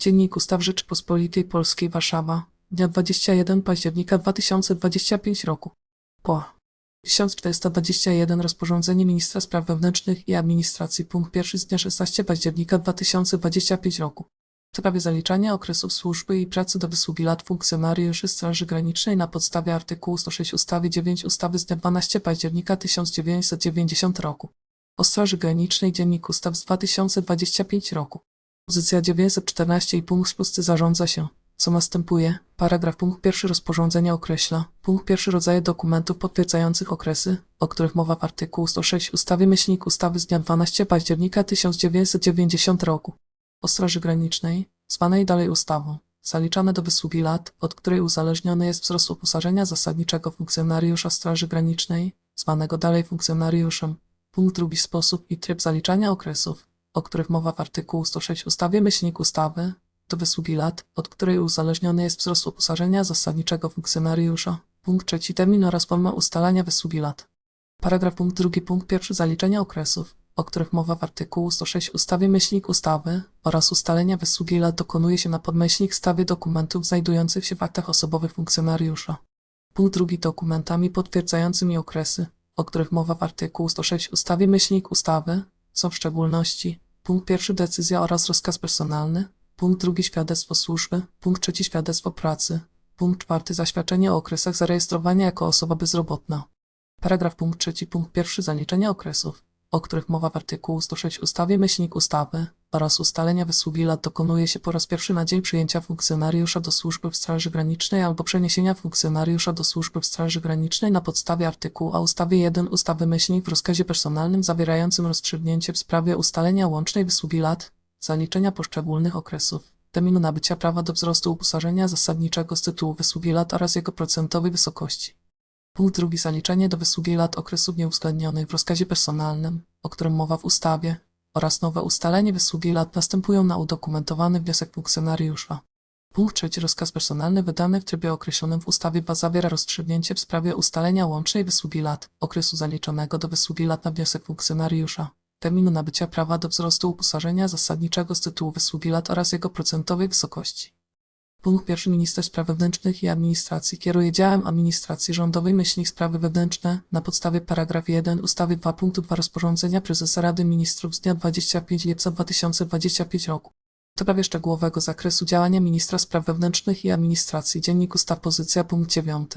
Dziennik Ustaw Rzeczypospolitej Polskiej Warszawa, dnia 21 października 2025 roku. Po 1421 Rozporządzenie Ministra Spraw Wewnętrznych i Administracji punkt pierwszy z dnia 16 października 2025 roku. W sprawie zaliczania okresów służby i pracy do wysługi lat funkcjonariuszy Straży Granicznej na podstawie artykułu 106 ustawy 9 ustawy z dnia 12 października 1990 roku. O Straży Granicznej Dziennik Ustaw z 2025 roku. Pozycja 914 i punkt szósty zarządza się, co następuje. Paragraf punkt pierwszy rozporządzenia określa. Punkt pierwszy rodzaje dokumentów potwierdzających okresy, o których mowa w artykułu 106 ustawy myślnik ustawy z dnia 12 października 1990 roku. O Straży Granicznej, zwanej dalej ustawą, zaliczane do wysługi lat, od której uzależniony jest wzrost uposażenia zasadniczego funkcjonariusza Straży Granicznej, zwanego dalej funkcjonariuszem. Punkt drugi sposób i tryb zaliczania okresów, o których mowa w artykułu 106 ustawie myślnik ustawy, do wysługi lat, od której uzależniony jest wzrost uposażenia zasadniczego funkcjonariusza. Punkt trzeci termin oraz forma ustalania wysługi lat. Paragraf punkt drugi punkt pierwszy zaliczenia okresów, o których mowa w artykułu 106 ustawy myślnik ustawy oraz ustalenia wysługi lat dokonuje się na podmyślnik stawie dokumentów znajdujących się w aktach osobowych funkcjonariusza. Punkt drugi dokumentami potwierdzającymi okresy, o których mowa w artykułu 106 ustawy myślnik ustawy są w szczególności punkt pierwszy decyzja oraz rozkaz personalny, punkt drugi świadectwo służby, punkt trzeci świadectwo pracy, punkt czwarty zaświadczenie o okresach zarejestrowania jako osoba bezrobotna. Paragraf punkt trzeci punkt pierwszy zaliczenia okresów, o których mowa w artykułu 106 ustawy myślnik ustawy oraz ustalenia wysługi lat dokonuje się po raz pierwszy na dzień przyjęcia funkcjonariusza do służby w Straży Granicznej albo przeniesienia funkcjonariusza do służby w Straży Granicznej na podstawie artykułu A ustawy 1 ustawy myślnik w rozkazie personalnym zawierającym rozstrzygnięcie w sprawie ustalenia łącznej wysługi lat, zaliczenia poszczególnych okresów, terminu nabycia prawa do wzrostu uposażenia zasadniczego z tytułu wysługi lat oraz jego procentowej wysokości. Punkt drugi zaliczenie do wysługi lat okresów nieuwzględnionych w rozkazie personalnym, o którym mowa w ustawie, oraz nowe ustalenie wysługi lat następują na udokumentowany wniosek funkcjonariusza. Punkt trzeci rozkaz personalny wydany w trybie określonym w ustawie ba zawiera rozstrzygnięcie w sprawie ustalenia łącznej wysługi lat, okresu zaliczonego do wysługi lat na wniosek funkcjonariusza, terminu nabycia prawa do wzrostu uposażenia zasadniczego z tytułu wysługi lat oraz jego procentowej wysokości. Punkt pierwszy Minister Spraw Wewnętrznych i Administracji kieruje działem administracji rządowej sprawy wewnętrzne na podstawie paragraf 1 ustawy 2 punktu 2 rozporządzenia prezesa Rady Ministrów z dnia 25 lipca 2025 roku. W sprawie szczegółowego zakresu działania ministra spraw wewnętrznych i administracji Dziennik Ustaw Pozycja punkt 9.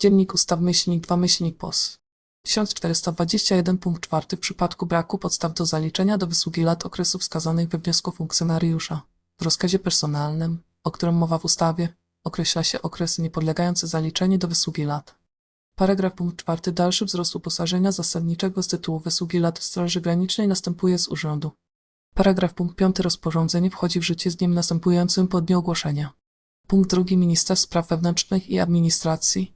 Dziennik Ustaw myślnik 2 myślnik POS. 1421 punkt 4 w przypadku braku podstaw do zaliczenia do wysługi lat okresu wskazanych we wniosku funkcjonariusza. W rozkazie personalnym o którym mowa w ustawie, określa się okresy niepodlegające zaliczeniu do wysługi lat. Paragraf punkt czwarty. Dalszy wzrost uposażenia zasadniczego z tytułu wysługi lat w Straży Granicznej następuje z urzędu. Paragraf punkt piąty. Rozporządzenie wchodzi w życie z dniem następującym po dniu ogłoszenia. Punkt drugi. Minister Spraw Wewnętrznych i Administracji.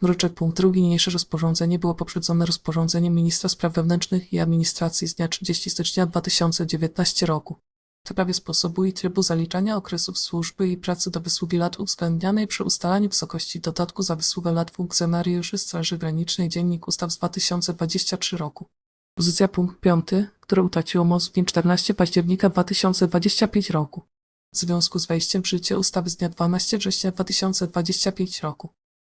Mruczek punkt drugi. Niniejsze rozporządzenie było poprzedzone rozporządzeniem Ministra Spraw Wewnętrznych i Administracji z dnia 30 stycznia 2019 roku sprawie sposobu i trybu zaliczania okresów służby i pracy do wysługi lat uwzględnianej przy ustalaniu wysokości dodatku za wysługę lat funkcjonariuszy Straży Granicznej Dziennik Ustaw z 2023 roku. Pozycja punkt 5, które utraciło moc w dniu 14 października 2025 roku. W związku z wejściem w życie ustawy z dnia 12 września 2025 roku.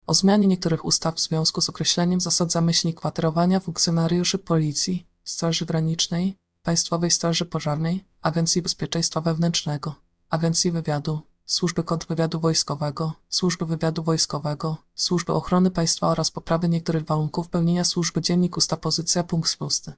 O zmianie niektórych ustaw w związku z określeniem zasad zamyślni kwaterowania funkcjonariuszy Policji, Straży Granicznej, Państwowej Straży Pożarnej, Agencji Bezpieczeństwa Wewnętrznego, Agencji Wywiadu, Służby Kontrwywiadu Wojskowego, Służby Wywiadu Wojskowego, Służby Ochrony Państwa oraz poprawy niektórych warunków pełnienia służby Dziennik Usta Pozycja punkt szósty.